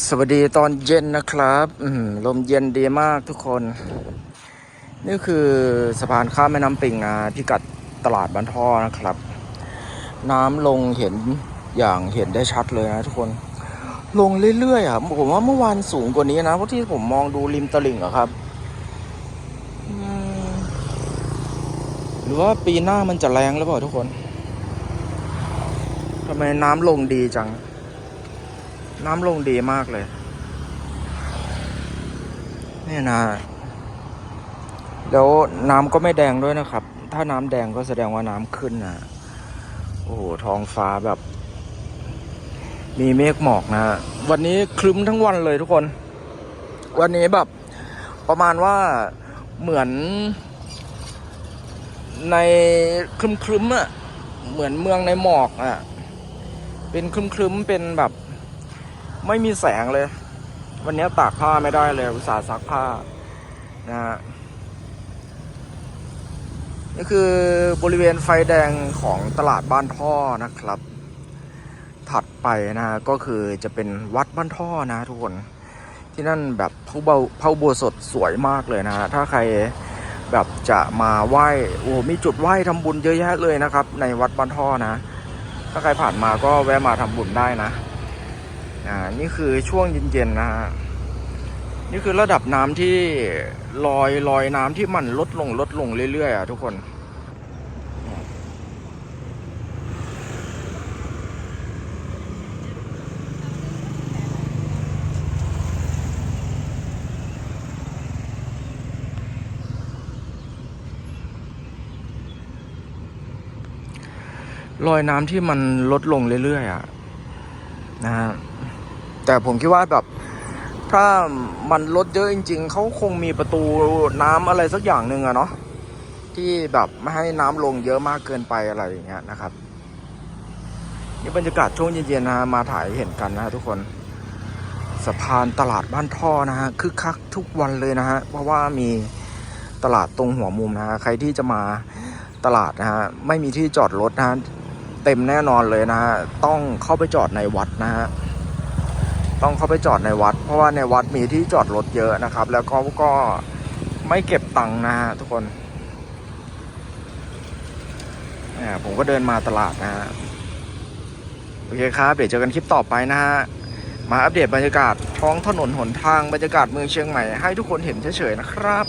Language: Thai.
สวัสดีตอนเย็นนะครับลมเย็นดีมากทุกคน นี่คือสะพานข้ามแม่น้ำปิงนะพิกัดตลาดบ้านท่อนะครับ น้ำลงเห็นอย่างเห็นได้ชัดเลยนะทุกคน ลงเรื่อยๆอะผมว่าเมื่อวานสูงกว่านี้นะเพราะที่ผมมองดูริมตลิ่งอะครับหรือว่าปีหน้ามันจะแรงหรือเปล่าทุกคนทำไมน้ำลงดีจัง น้ำลงดีมากเลย นี่นะ แล้วน้ำก็ไม่แดงด้วยนะครับ ถ้าน้ำแดงก็แสดงว่าน้ำขึ้นนะโอ้โหท้องฟ้าแบบ มีเมฆหมอกนะ วันนี้ครึ้มทั้งวันเลยทุกคน วันนี้แบบ ประมาณว่าเหมือน ในครึ้มๆอะเหมือนเมืองในหมอกอะเป็นครึ้มๆเป็นแบบ ไม่มีแสงเลย วันนี้ตากผ้าไม่ได้เลย อุตส่าห์ซักผ้านะฮะนี่คือบริเวณไฟแดงของตลาดบ้านท่อนะครับ ถัดไปนะก็คือจะเป็นวัดบ้านท่อนะทุกคน ที่นั่นแบบพระเบาพระโบัวสดสวยมากเลยนะฮะถ้าใครแบบจะมาไหว้โอ้มีจุดไหว้ทำบุญเยอะแยะเลยนะครับ ในวัดบ้านท่อนะ ถ้าใครผ่านมาก็แวะมาทำบุญได้นะ อ่านี่คือช่วงเย็นๆนะฮะนี่คือระดับน้ำที่ลอยลอยน้ำที่มันลดลงลดลงเรื่อยๆอะทุกคนลอยน้ำที่มันลดลงเรื่อยๆอะนะฮะ แต่ผมคิดว่าแบบถ้ามันลดเยอะจริง ๆ เขาคงมีประตูน้ำอะไรสักอย่างหนึ่งอะเนาะที่แบบไม่ให้น้ำลงเยอะมากเกินไปอะไรอย่างเงี้ยนะครับนี่บรรยากาศช่วงเย็นๆนะมาถ่ายเห็นกันนะฮะทุกคนสะพานตลาดบ้านท่อนะฮะคึกคักทุกวันเลยนะฮะเพราะว่ามีตลาดตรงหัวมุมนะฮะใครที่จะมาตลาดนะฮะไม่มีที่จอดรถนะฮะเต็มแน่นอนเลยนะฮะต้องเข้าไปจอดในวัดนะฮะ ต้องเข้าไปจอดในวัด เพราะว่าในวัดมีที่จอดรถเยอะนะครับ แล้วก็ก็ไม่เก็บตังค์นะฮะทุกคนอ่ยผมก็เดินมาตลาดนะฮะโอเคครับ เดี๋ยวเจอกันคลิปต่อไปนะฮะมาอัปเดตบรรยากาศท้องถนนหนทางบรรยากาศเมืองเชียงใหม่ให้ทุกคนเห็นเฉยๆนะครับ